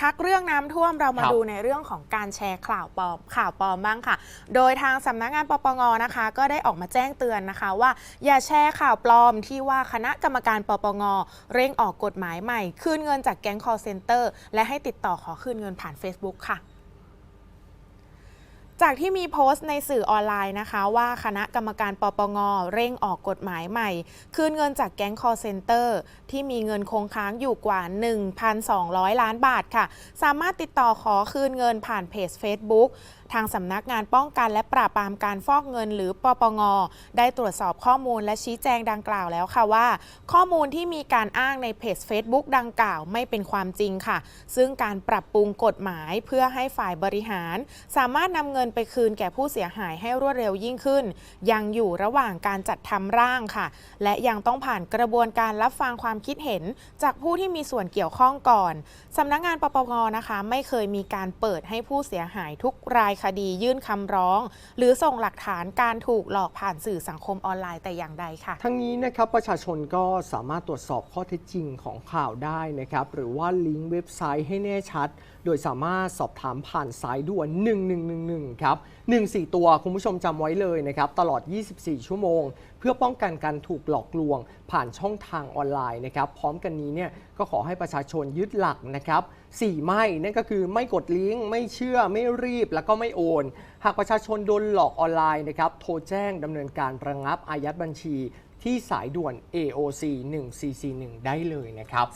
พักเรื่องน้ำท่วมเรามาครับดูในเรื่องของการแชร์ข่าวปลอมข่าวปลอมบ้างค่ะ โดยทางสำนักงานปปงนะคะ ก็ได้ออกมาแจ้งเตือนนะคะ ว่าอย่าแชร์ข่าวปลอมที่ว่าคณะกรรมการปปงเร่งออกกฎหมายใหม่ คืนเงินจากแก๊ง call center และให้ติดต่อขอคืนเงินผ่าน Facebook ค่ะ จากที่มีโพสต์ในสื่อออนไลน์นะคะ ว่าคณะกรรมการปปงเร่งออกกฎหมายใหม่ คืนเงินจากแก๊งคอเซ็นเตอร์ ที่มีเงินคงค้างอยู่กว่า 1,200 ล้านบาทค่ะ สามารถติดต่อขอคืนเงินผ่านเพจ Facebook ทางสำนักงานป้องกันและปราบปรามการฟอกเงินหรือปปง ได้ตรวจสอบข้อมูลและชี้แจงดังกล่าวแล้วค่ะว่า ข้อมูลที่มีการอ้างในเพจ Facebook ดังกล่าวไม่เป็นความจริงค่ะ ซึ่งการปรับปรุงกฎหมายเพื่อให้ฝ่ายบริหาร สามารถนำเงินไปคืนแก่ผู้เสียหายให้รวดเร็วยิ่งขึ้น ยังอยู่ระหว่างการจัดทำร่างค่ะ และยังต้องผ่านกระบวนการรับฟังความคิดเห็น จากผู้ที่มีส่วนเกี่ยวข้องก่อนสำนักงานปปงนะคะ ไม่เคยมีการเปิดให้ผู้เสียหายทุกรายคดียื่นคำร้อง หรือส่งหลักฐานการถูกหลอกผ่านสื่อสังคมออนไลน์แต่อย่างใดค่ะ ทั้งนี้นะครับประชาชนก็สามารถตรวจสอบข้อเท็จจริงของข่าวได้นะครับหรือว่าลิงก์เว็บไซต์ให้แน่ชัด โดยสามารถสอบถามผ่านสายด่วน 1111 ครับ 14 ตัวคุณผู้ชมจำไว้เลยนะครับตลอด 24 ชั่วโมงเพื่อป้องกันการถูกหลอกลวง ผ่านช่องทางออนไลน์นะครับพร้อมกันนี้เนี่ยก็ขอให้ประชาชนยึดหลักนะครับ4ไม่นั่นก็คือไม่กดลิงก์ไม่เชื่อไม่รีบแล้วก็ไม่โอน หากประชาชนโดนหลอกออนไลน์นะครับโทรแจ้งดำเนินการระงับอายัดบัญชี ที่สายด่วน AOC 1441 ได้เลยนะครับ